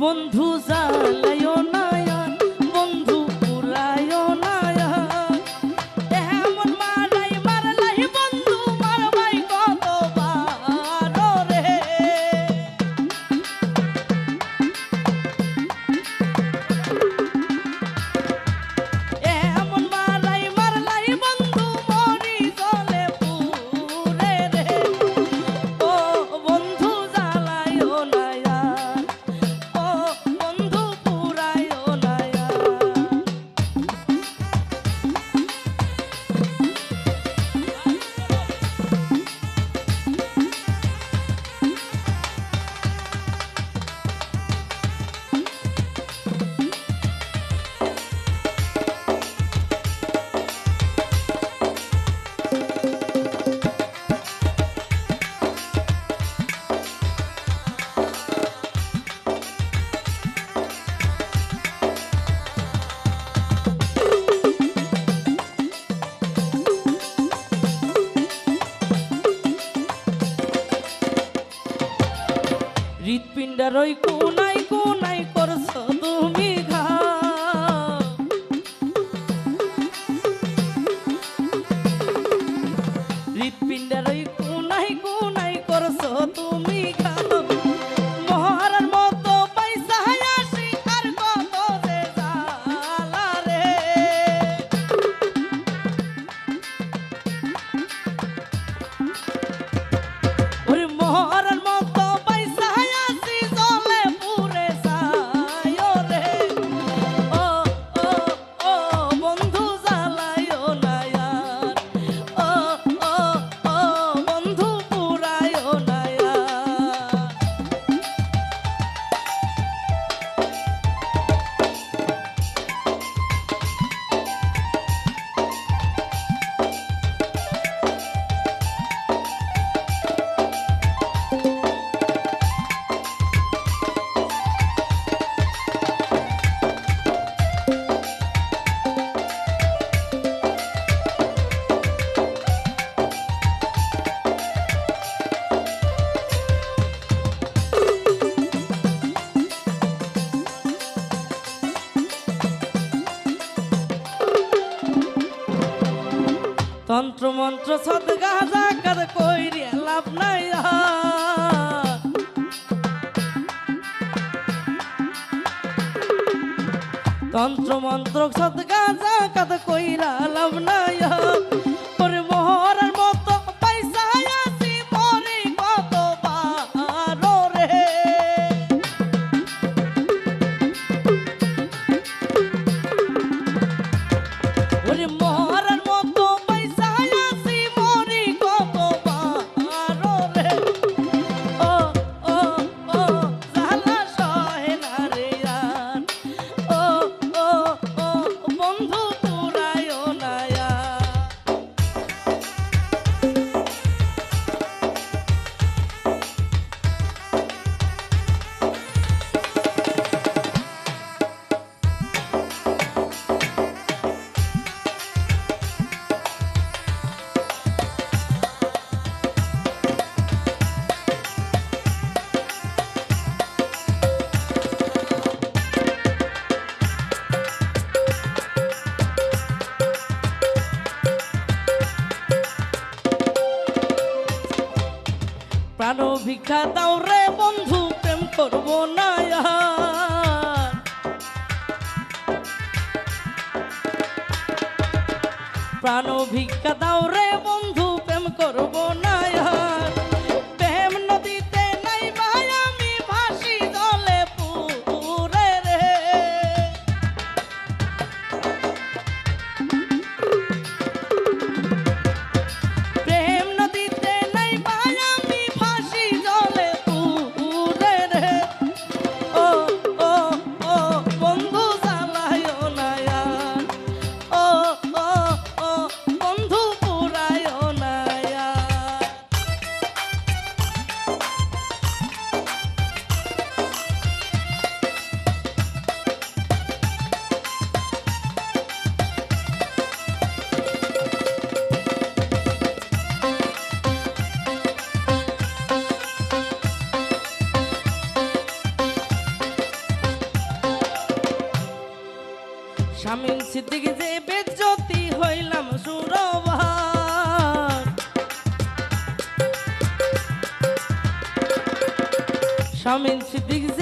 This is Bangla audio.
বন্ধু জালায় হৃৎপিণ্ডার ওই কোনায় কোনায় করছ? তন্ত্র মন্ত্র সদগা জাকার কইরে লাভ নাই তন্ত্র মন্ত্র সদগা যা জাকাত কইরা লাভ নাই। প্রাণ ভিক্ষা দাও রে বন্ধু, প্রেম করব না প্রাণ ভিক্ষা দাও রে বন্ধু, প্রেম করব না também se diz